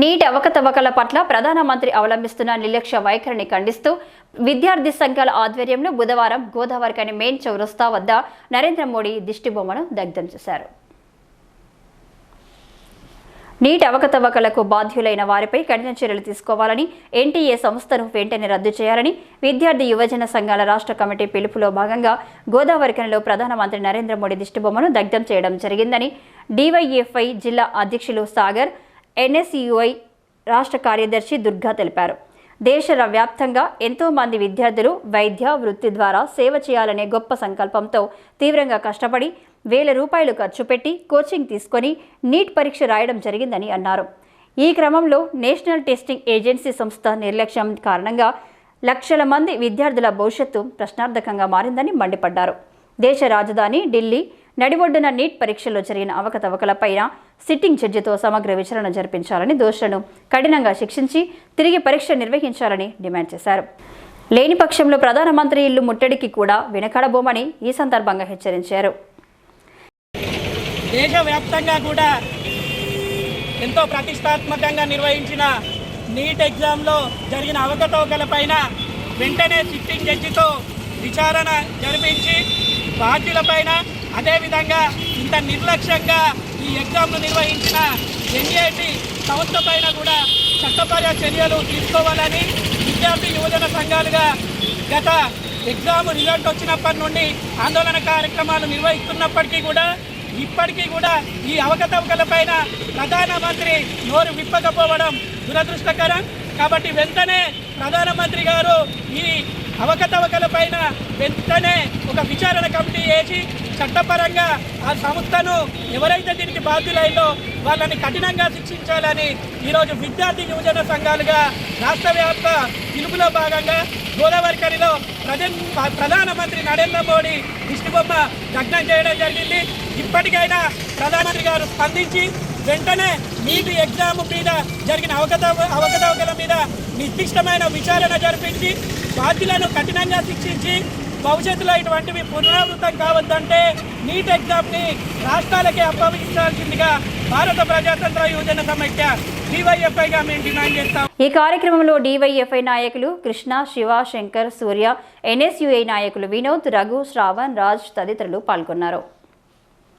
నీటి అవకతవకల పట్ల ప్రధానమంత్రి అవలంబిస్తున్న నిర్లక్ష్య వైఖరిని ఖండిస్తూ విద్యార్థి సంఘాల ఆధ్వర్యంలో బుధవారం గోదావరికని మెయిన్ చౌరస్తా వద్ద నరేంద్ర మోడీ దిష్టిబొమ్మను దగ్ధం చేశారు. నీటి అవకతవకలకు బాధ్యులైన వారిపై కఠిన చర్యలు తీసుకోవాలని ఎన్టీఏ సంస్థను వెంటనే రద్దు చేయాలని విద్యార్థి యువజన సంఘాల రాష్ట్ర కమిటీ పిలుపులో భాగంగా గోదావరికనిలో ప్రధానమంత్రి నరేంద్ర మోడీ దిష్టిబొమ్మను దగ్ధం చేయడం జరిగిందని డివైఎఫ్ఐ జిల్లా అధ్యక్షులు సాగర్ ఎన్ఎస్యుఐ రాష్ట్ర కార్యదర్శి దుర్గా తెలిపారు. దేశ వ్యాప్తంగా ఎంతో మంది విద్యార్థులు వైద్య వృత్తి ద్వారా సేవ చేయాలనే గొప్ప సంకల్పంతో తీవ్రంగా కష్టపడి వేల రూపాయలు ఖర్చు పెట్టి కోచింగ్ తీసుకొని నీట్ పరీక్ష రాయడం జరిగిందని అన్నారు. ఈ క్రమంలో నేషనల్ టెస్టింగ్ ఏజెన్సీ సంస్థ నిర్లక్ష్యం కారణంగా లక్షల మంది విద్యార్థుల భవిష్యత్తు ప్రశ్నార్థకంగా మారిందని మండిపడ్డారు. దేశ రాజధాని ఢిల్లీ నడిబొడ్డున నీట్ పరీక్షల్లో జరిగిన అవకతవకలపైన సిట్టింగ్ జడ్జితో సమగ్ర విచారణ జరిపించాలని దోషులను కఠినంగా శిక్షించి తిరిగి పరీక్ష నిర్వహించాలని డిమాండ్ చేశారు. లేని పక్షంలో ప్రధానమంత్రి ఇల్లు ముట్టడికి కూడా వెనకడబోమని ఈ సందర్భంగా హెచ్చరించారు. దేశవ్యాప్తంగా కూడా ఎంతో ప్రతిష్టాత్మకంగా నిర్వహించిన నీట్ ఎగ్జామ్లో జరిగిన అవకతవకలపైన వెంటనే సిట్టింగ్ జడ్జితో విచారణ జరిపించి బాధ్యులపైన అదేవిధంగా ఇంత నిర్లక్ష్యంగా ఈ ఎగ్జామ్ను నిర్వహించిన ఎన్ఏటి సంస్థ పైన కూడా చట్టపర చర్యలు తీసుకోవాలని విద్యార్థి యువజన సంఘాలుగా గత ఎగ్జామ్ రిజల్ట్ వచ్చినప్పటి నుండి ఆందోళన కార్యక్రమాలు నిర్వహిస్తున్నప్పటికీ కూడా ఇప్పటికీ కూడా ఈ అవకతవకలపైన ప్రధానమంత్రి నోరు విప్పకపోవడం దురదృష్టకరం. కాబట్టి వెంటనే ప్రధానమంత్రి గారు ఈ అవకతవకలపైన వెంటనే ఒక విచారణ కమిటీ వేసి చట్టపరంగా ఆ సంస్థను ఎవరైతే దీనికి బాధ్యులైందో వాళ్ళని కఠినంగా శిక్షించాలని ఈరోజు విద్యార్థి యువజన సంఘాలుగా రాష్ట్ర వ్యాప్త పిలుపులో భాగంగా గోదావరికనిలో ప్రధానమంత్రి నరేంద్ర మోడీ దిష్టిబొమ్మ దగ్నం చేయడం జరిగింది. ఇప్పటికైనా ప్రధానమంత్రి గారు స్పందించి వెంటనే నీటి ఎగ్జామ్ మీద జరిగిన అవకత అవకతవకల మీద నిర్దిష్టమైన విచారణ జరిపించి బాధ్యులను కఠినంగా శిక్షించి భవిష్యత్తులో ఇటువంటివి పునరావృతం కావద్దంటే నీట్ ఎగ్జామ్ని రాష్ట్రాలకే అప్పగించాల్సిందిగా భారత ప్రజాతంత్ర యువజన సమైక్య డివైఎఫ్ఐగా మేము డిమాండ్ చేస్తాం. ఈ కార్యక్రమంలో డివైఎఫ్ఐ నాయకులు కృష్ణ శివ శంకర్ సూర్య ఎన్ఎస్యుఐ నాయకులు వినోద్ రఘు శ్రావణ్ రాజ్ తదితరులు పాల్గొన్నారు.